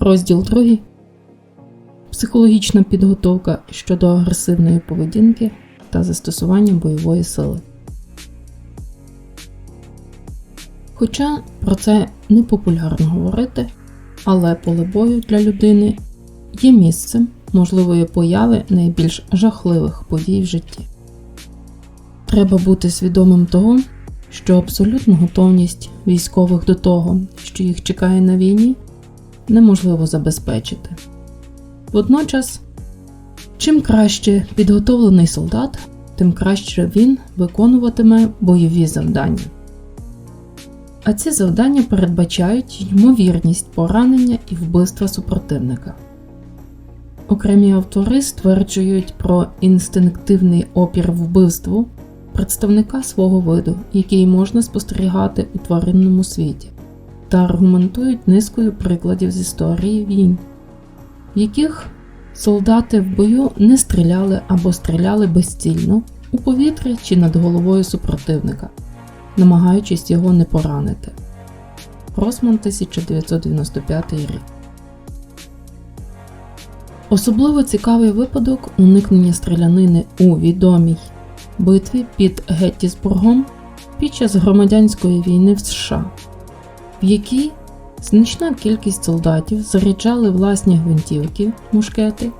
Розділ 2. Психологічна підготовка щодо агресивної поведінки та застосування бойової сили. Хоча про це не популярно говорити, але поле бою для людини є місцем можливої появи найбільш жахливих подій в житті. Треба бути свідомим того, що абсолютну готовність військових до того, що їх чекає на війні, неможливо забезпечити. Водночас, чим краще підготовлений солдат, тим краще він виконуватиме бойові завдання. А ці завдання передбачають ймовірність поранення і вбивства супротивника. Окремі автори стверджують про інстинктивний опір вбивству представника свого виду, який можна спостерігати у тваринному світі, та аргументують низкою прикладів з історії війн, в яких солдати в бою не стріляли або стріляли безцільно у повітря чи над головою супротивника, намагаючись його не поранити. Росман 1995 рік. Особливо цікавий випадок уникнення стрілянини у відомій битві під Геттісбургом під час громадянської війни в США, в якій значна кількість солдатів заряджали власні гвинтівки, мушкети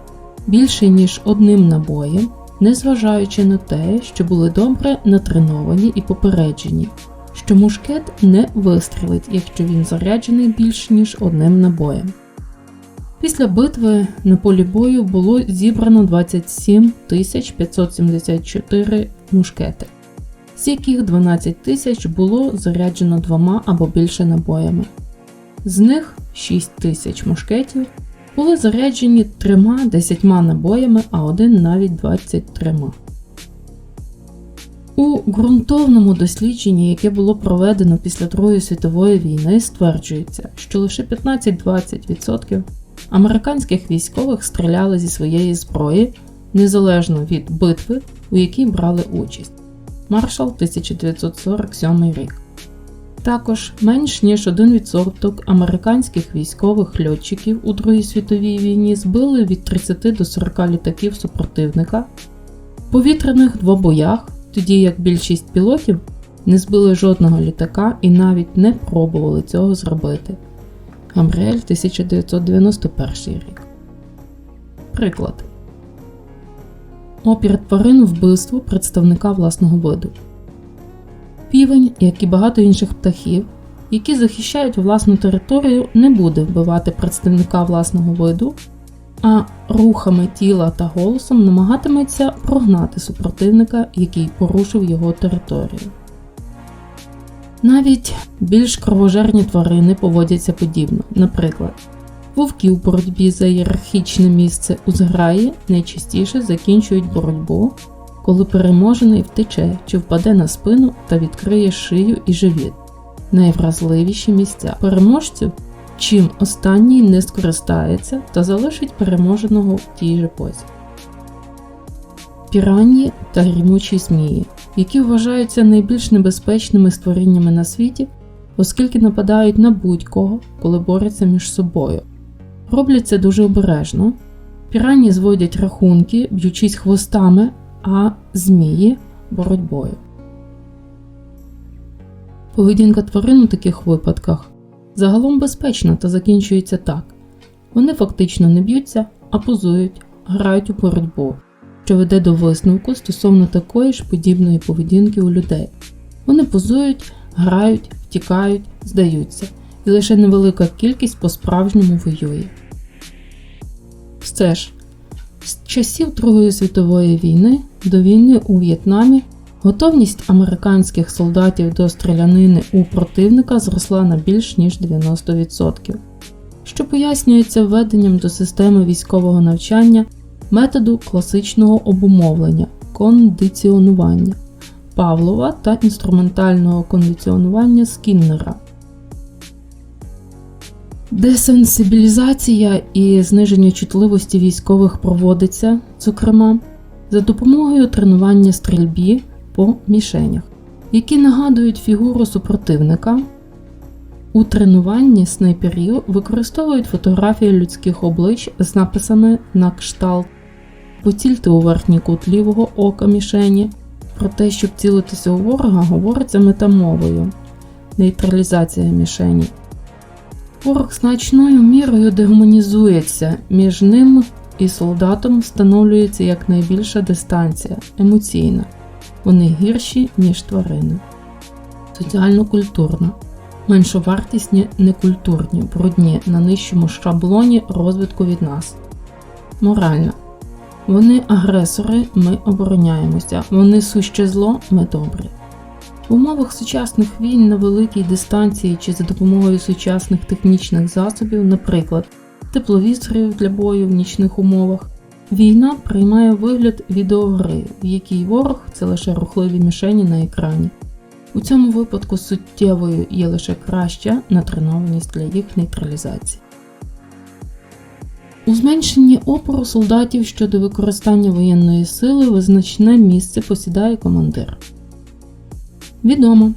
більше ніж одним набоєм, незважаючи на те, що були добре натреновані і попереджені, що мушкет не вистрілить, якщо він заряджений більш ніж одним набоєм. Після битви на полі бою було зібрано 27 574 мушкети, з яких 12 тисяч було заряджено двома або більше набоями. З них 6 тисяч мушкетів були заряджені трьома 10 набоями, а один навіть 23. У ґрунтовному дослідженні, яке було проведено після Другої світової війни, стверджується, що лише 15-20% американських військових стріляли зі своєї зброї незалежно від битви, у якій брали участь. Маршал 1947 рік. Також менш ніж 1% американських військових льотчиків у Другій світовій війні збили від 30 до 40 літаків супротивника в повітряних двобоях, тоді як більшість пілотів не збили жодного літака і навіть не пробували цього зробити. Гамбріель 1991 рік. Приклад. Опір тварин вбивству представника власного виду. Півень, як і багато інших птахів, які захищають власну територію, не буде вбивати представника власного виду, а рухами тіла та голосом намагатиметься прогнати супротивника, який порушив його територію. Навіть більш кровожерні тварини поводяться подібно. Наприклад, вовки у боротьбі за ієрархічне місце у зграї найчастіше закінчують боротьбу, коли переможений втече чи впаде на спину та відкриє шию і живіт, найвразливіші місця переможців, чим останній не скористається та залишить переможеного в тій же позі. Піранні та грімучі змії, які вважаються найбільш небезпечними створіннями на світі, оскільки нападають на будь-кого, коли борються між собою. Роблять це дуже обережно. Піранні зводять рахунки, б'ючись хвостами, а змії боротьбою. Поведінка тварин у таких випадках загалом безпечна та закінчується так: вони фактично не б'ються, а позують, грають у боротьбу що веде до висновку стосовно такої ж подібної поведінки у людей. Вони позують, грають, втікають, здаються, і лише невелика кількість по-справжньому воює. Все ж, з часів Другої світової війни до війни у В'єтнамі готовність американських солдатів до стрілянини у противника зросла на більш ніж 90%, що пояснюється введенням до системи військового навчання методу класичного обумовлення кондиціонування Павлова та інструментального кондиціонування Скіннера. Десенсибілізація і зниження чутливості військових проводиться, зокрема, за допомогою тренування стрільбі по мішенях, які нагадують фігуру супротивника У тренуванні снайперів використовують фотографії людських облич з написами на кшталт, поцільте у верхній кут лівого ока мішені. Про те, щоб цілитися у ворога, говориться метамовою, нейтралізація мішені. Ворог значною мірою дегуманізується, між ним і солдатом встановлюється якнайбільша дистанція, емоційна. Вони гірші, ніж тварини. Соціально-культурна. Меншовартісні, некультурні, брудні на нижчому шаблоні розвитку від нас. Моральна. Вони агресори, ми обороняємося. Вони суще зло, ми добрі. В умовах сучасних війн на великій дистанції чи за допомогою сучасних технічних засобів, наприклад, тепловізорів для бою в нічних умовах, війна приймає вигляд відеогри, в якій ворог це лише рухливі мішені на екрані. У цьому випадку суттєвою є лише краща натренованість для їх нейтралізації. У зменшенні опору солдатів щодо використання воєнної сили визначне місце посідає командир. Відомо,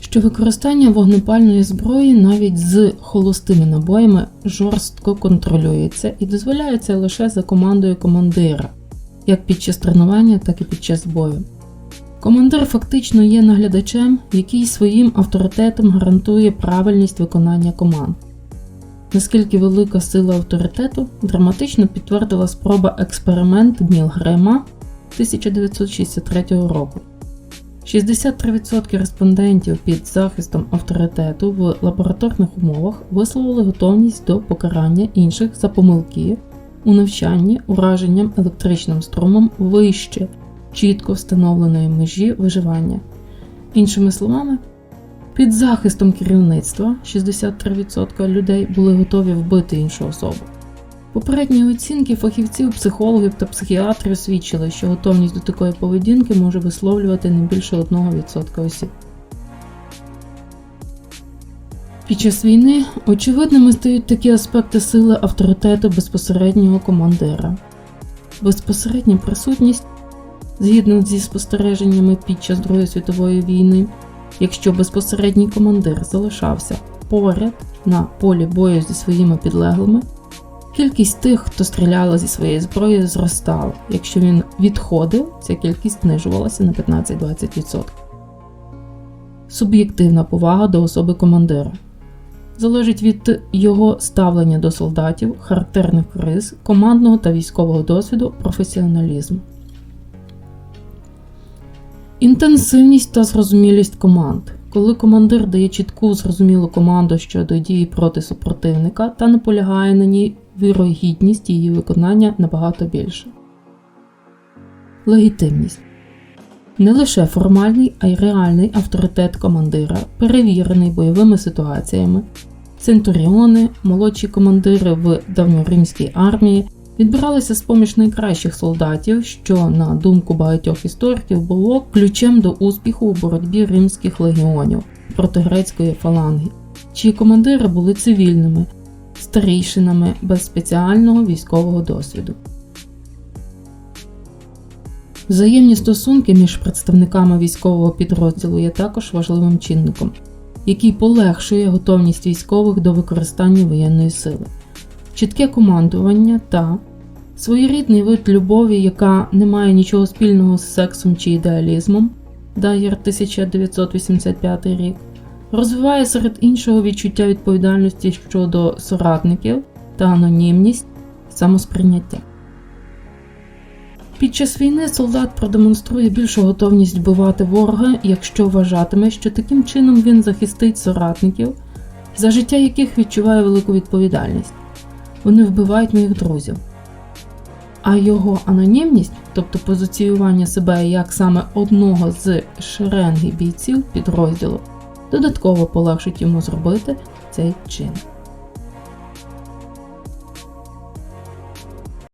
що використання вогнепальної зброї навіть з холостими набоями жорстко контролюється і дозволяється лише за командою командира, як під час тренування, так і під час бою. Командир фактично є наглядачем, який своїм авторитетом гарантує правильність виконання команд. Наскільки велика сила авторитету драматично підтвердила спроба експеримент Мілгрема 1963 року. 63% респондентів під захистом авторитету в лабораторних умовах висловили готовність до покарання інших за помилки у навчанні ураженням електричним струмом вище чітко встановленої межі виживання. Іншими словами, під захистом керівництва 63% людей були готові вбити іншу особу. Попередні оцінки фахівців, психологів та психіатрів свідчили, що готовність до такої поведінки може висловлювати не більше 1% осіб. Під час війни очевидними стають такі аспекти сили авторитету безпосереднього командира, безпосередня присутність згідно зі спостереженнями під час Другої світової війни, якщо безпосередній командир залишався поряд на полі бою зі своїми підлеглими. Кількість тих, хто стріляла зі своєї зброї, зростала. Якщо він відходив, ця кількість знижувалася на 15-20%. Суб'єктивна повага до особи командира залежить від його ставлення до солдатів, характерних рис, командного та військового досвіду, професіоналізму. Інтенсивність та зрозумілість команд. Коли командир дає чітку зрозумілу команду щодо дії проти супротивника та наполягає на ній, вірогідність її виконання набагато більша. Легітимність не лише формальний, а й реальний авторитет командира, перевірений бойовими ситуаціями. Центуріони, молодші командири в давньоримській армії відбиралися з поміж найкращих солдатів, що, на думку багатьох істориків, було ключем до успіху у боротьбі римських легіонів проти грецької фаланги, чиї командири були цивільними, старійшинами без спеціального військового досвіду. Взаємні стосунки між представниками військового підрозділу є також важливим чинником, який полегшує готовність військових до використання воєнної сили, чітке командування та своєрідний вид любові, яка не має нічого спільного з сексом чи ідеалізмом, Дайер 1985 рік розвиває серед іншого відчуття відповідальності щодо соратників та анонімність самосприйняття. Під час війни солдат продемонструє більшу готовність вбивати ворога, якщо вважатиме, що таким чином він захистить соратників, за життя яких відчуває велику відповідальність. Вони вбивають моїх друзів. А його анонімність, тобто позиціювання себе як саме одного з шеренги бійців підрозділу, додатково полегшить йому зробити цей чин.